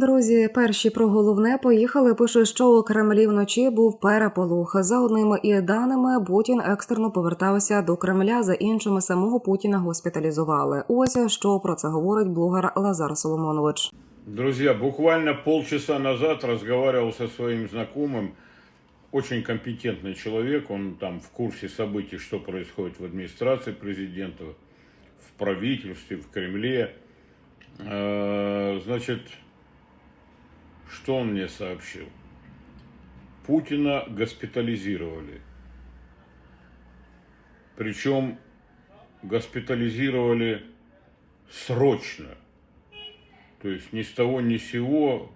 Друзі, перші про головне поїхали. Пише, що у Кремлі вночі був переполох. За одними і даними Путін екстерно повертався до Кремля. За іншими самого Путіна госпіталізували. Ось що про це говорить блогер Лазар Соломонович. Друзья, буквально полчаса назад разговаривал со своим знакомым, очень компетентный человек, он там в курсе событий, что происходит в администрации президента, в правительстве, в Кремле. Э, Значит, Что он мне сообщил? Путина госпитализировали. Причем госпитализировали срочно. То есть ни с того ни с сего,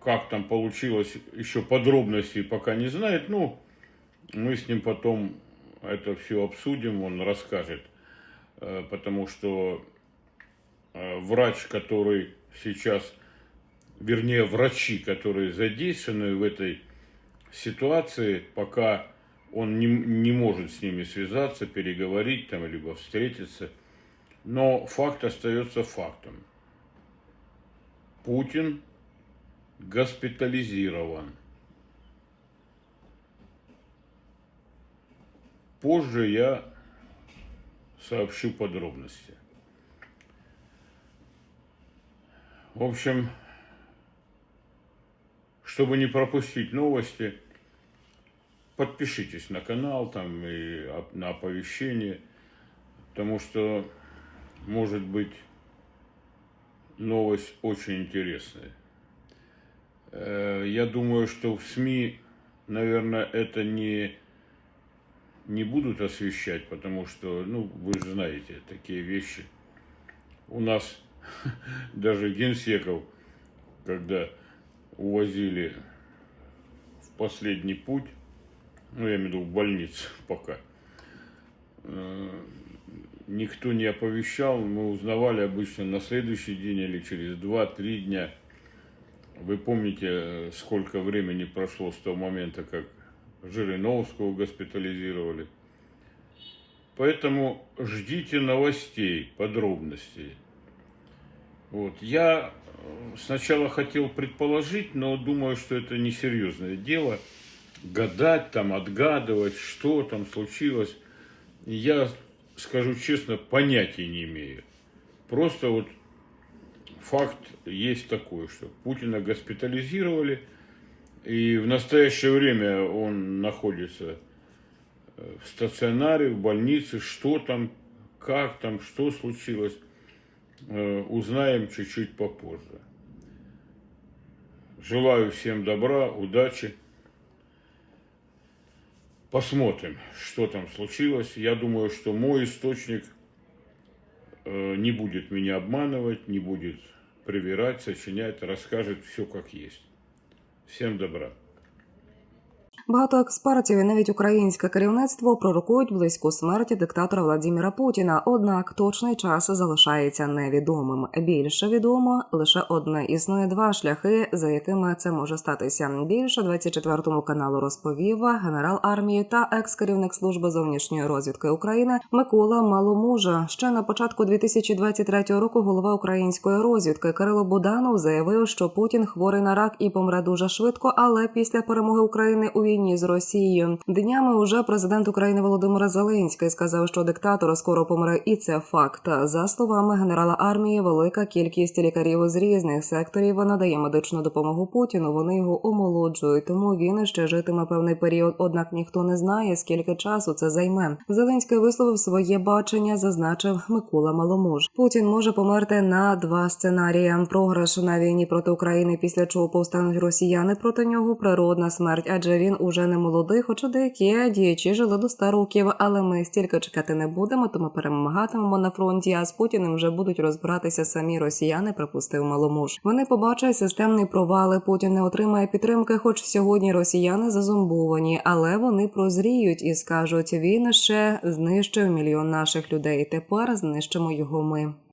как там получилось, еще подробностей пока не знает. Ну, мы с ним потом это все обсудим, он расскажет. Э, Потому что э, врач, который сейчас, вернее, врачи, которые задействованы в этой ситуации, пока он не, не может с ними связаться, переговорить там, либо встретиться – но факт остается фактом. Путин госпитализирован. Позже я сообщу подробности. В общем, чтобы не пропустить новости, подпишитесь на канал там и на оповещение, потому что может быть новость очень интересная. Э, Я думаю, что в СМИ, наверное, это не, не будут освещать, потому что, ну, вы же знаете, такие вещи. У нас даже генсеков, когда увозили в последний путь, ну, я имею в виду в больницу пока, э, никто не оповещал, мы узнавали обычно на следующий день или через 2-3 дня. Вы помните, сколько времени прошло с того момента, как Жириновского госпитализировали. Поэтому ждите новостей, подробностей. Вот. Я э, сначала хотел предположить, но думаю, что это несерьезное дело. Гадать там, отгадывать, что там случилось. Я скажу честно, понятия не имею. Просто вот факт есть такой, что Путина госпитализировали, и в настоящее время он находится э, в стационаре, в больнице, что там, как там, что случилось, узнаем чуть-чуть попозже. Желаю всем добра, удачи. Посмотрим, что там случилось. Я думаю, что мой источник э, не будет меня обманывать, не будет привирать, сочинять, расскажет все как есть. Всем добра. Багато експертів і навіть українське керівництво пророкують близьку смерті диктатора Владіміра Путіна. Однак точний час залишається невідомим. Більше відомо лише одне існує два шляхи, за якими це може статися. Більше 24-му каналу розповів генерал армії та екс-керівник служби зовнішньої розвідки України Микола Маломужа. Ще на початку 2023 року голова української розвідки Кирило Буданов заявив, що Путін хворий на рак і помре дуже швидко, але після перемоги України у війні з Росією. Днями уже президент України Володимир Зеленський сказав, що диктатор скоро помре, і це факт. За словами генерала армії, велика кількість лікарів з різних секторів надає медичну допомогу Путіну. Вони його омолоджують, тому він ще житиме певний період. Однак ніхто не знає, скільки часу це займе. Зеленський висловив своє бачення, зазначив Микола Маломуж. Путін може померти на два сценарії: програш на війні проти України, після чого повстануть росіяни проти нього. Природна смерть, адже він уже не молодий, хоча деякі діячі жили до 100 років. Але ми стільки чекати не будемо, то ми перемагатимемо на фронті. А з Путіним вже будуть розбиратися самі росіяни. Припустив Маломуж. Вони побачать системний провали. Путін не отримає підтримки, хоч сьогодні росіяни зазомбовані, але вони прозріють і скажуть: він ще знищив мільйон наших людей. Тепер знищимо його ми.